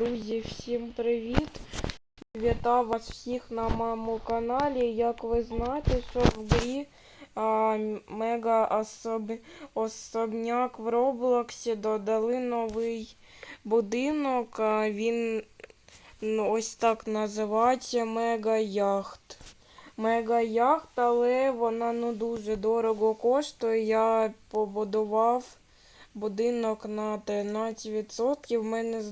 Друзі, всім привіт! Вітаю вас всіх на моєму каналі. Як ви знаєте, що в грі а, мега особ... особняк в Роблоксі додали новий будинок. А, він ну, ось так називається Мега Яхт. Мега яхт, але вона ну дуже дорого коштує. Я побудував будинок на 13%. В мене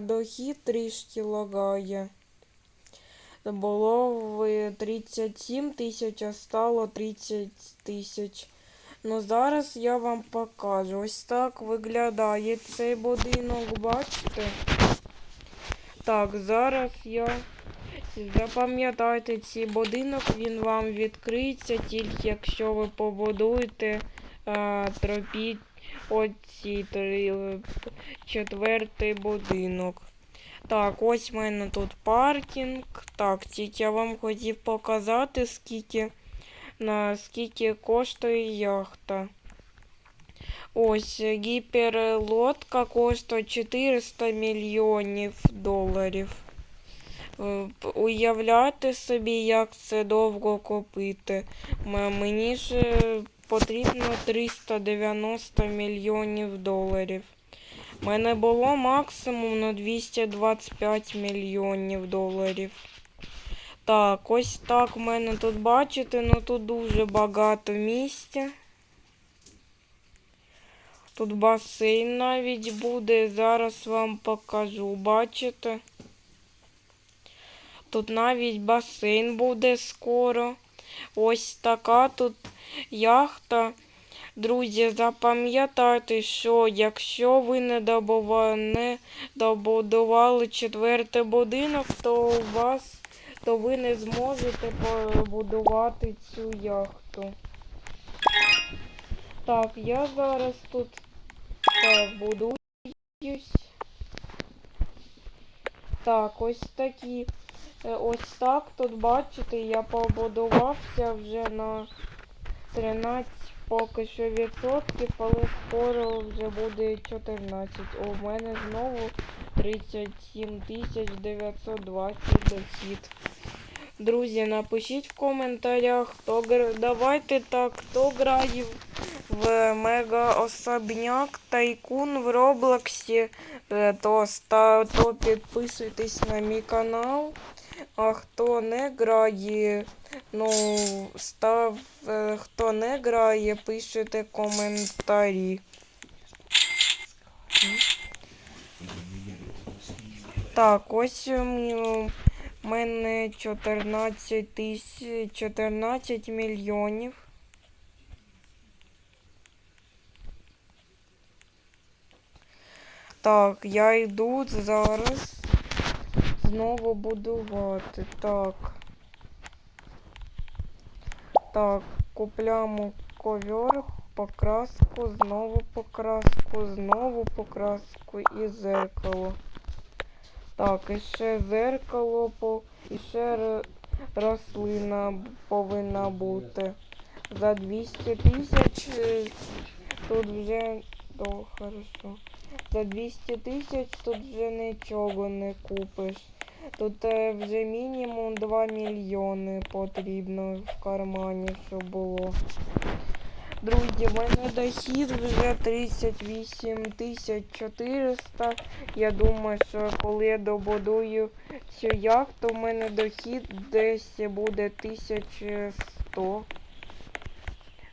дохід трішки лагає. Було 37 тисяч, а стало 30 тисяч. Ну зараз я вам покажу. Ось так виглядає цей будинок, бачите? Так, зараз я запам'ятайте цей будинок, він вам відкриється, тільки якщо ви побудуєте а, тропі оці три, четвертий будинок. Так, ось в мене тут паркінг. Так, тільки я вам хотів показати, скільки, на скільки коштує яхта. Ось гіперлодка коштує 400 мільйонів доларів. Е, Уявляти собі, як це довго купити. Мені ж е, потрібно 390 мільйонів доларів. У мене було максимум на 225 мільйонів доларів. Так, ось так в мене тут бачите, ну тут дуже багато місця. Тут басейн навіть буде, зараз вам покажу, бачите? Тут навіть басейн буде скоро. Ось така тут яхта. Друзі, запам'ятайте, що якщо ви не, добудували четвертий будинок, то у вас то ви не зможете побудувати цю яхту. Так, я зараз тут будуюсь. Так, ось такі. Е, Ось так тут бачите, я побудувався вже на 13 поки що відсотків, але скоро вже буде 14. У мене знову 37 920 дохід. Друзі, напишіть в коментарях, хто давайте так, хто грає в мега особняк Тайкун в Роблоксі, е, то, то підписуйтесь на мій канал. А хто не грає, ну, став, е, хто не грає, пишете коментарі. Так, ось у мене 14 тисяч, 14 мільйонів. Так, я йду зараз знову будувати. Так. Так, купляємо ковер, покраску, знову покраску, знову покраску і зеркало. Так, і ще зеркало, і ще рослина повинна бути. За 200 тисяч е, тут вже то хорошо. За 200 тисяч тут вже нічого не купиш. Тут е, вже мінімум 2 мільйони потрібно в кармані, щоб було. Друзі, в мене дохід вже 38 400. Я думаю, що коли я добудую цю яхту, в мене дохід десь буде 1100.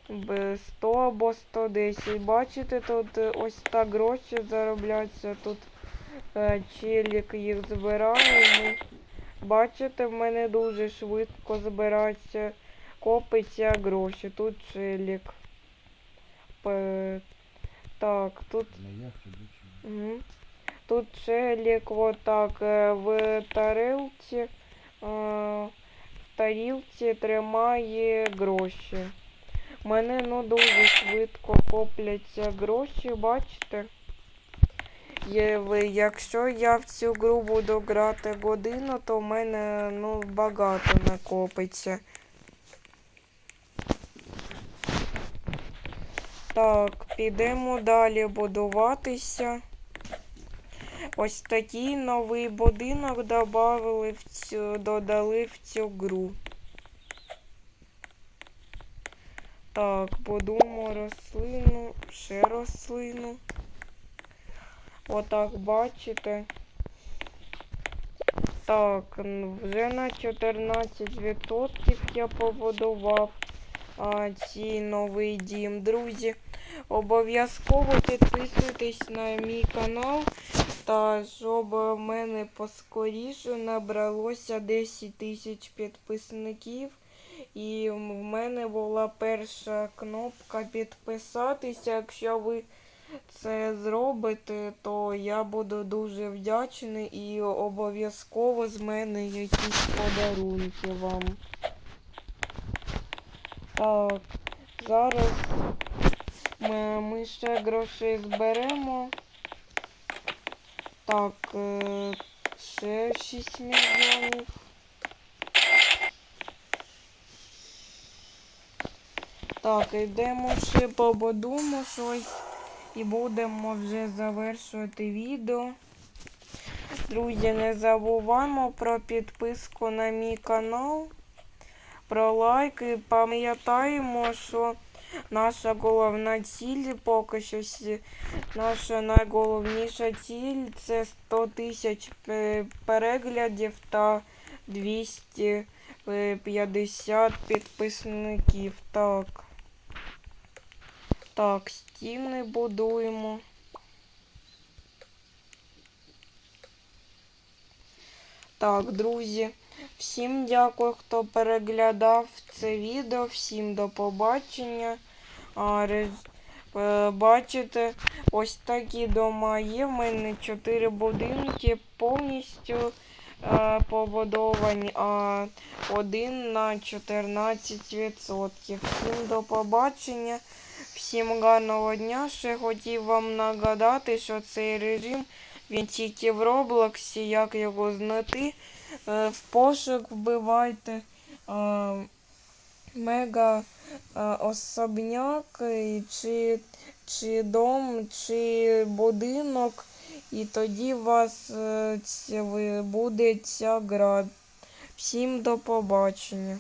Б- 100 або 110. Бачите, тут е, ось так гроші заробляються. Тут челік їх збирає. Бачите, в мене дуже швидко збираються, копиться гроші. Тут челік. П- Так, тут. Мгм. Тут челік вот так е, в тарілці, е, в тарілці тримає гроші. У мене ну дуже швидко копляться гроші, бачите? Якщо я в цю гру буду грати годину, то в мене ну багато накопиться. Так, підемо далі будуватися. ось такий новий будинок добавили в цю, додали в цю гру. Так, будуємо рослину, ще рослину. Отак бачите. Так, вже на 14% я побудував а, цей новий дім. Друзі, обов'язково підписуйтесь на мій канал, та щоб в мене поскоріше набралося 10 тисяч підписників. І в мене була перша кнопка підписатися. Якщо ви це зробите, то я буду дуже вдячний і обов'язково з мене якісь подарунки вам. Так, зараз ми, ми ще грошей зберемо. Так, е, ще 6 мільйонів. Так, йдемо ще побудуємо щось і будемо вже завершувати відео. Друзі, не забуваємо про підписку на мій канал, про лайки. Пам'ятаємо, що наша головна ціль поки що наша найголовніша ціль це 100 тисяч е, переглядів та 250 підписників. Так. Так, стіни будуємо. Так, друзі, всім дякую, хто переглядав це відео. Всім до побачення. Е, бачите, ось такі дома є. В мене 4 будинки повністю е, побудовані, а один на 14%. Всім до побачення. Всім гарного дня. Ще хотів вам нагадати, що цей режим він тільки в Роблоксі, як його знайти. Е, В пошук вбивайте е, мега е, особняк, чи, чи дом, чи будинок, і тоді у вас буде ця гра. Всім до побачення.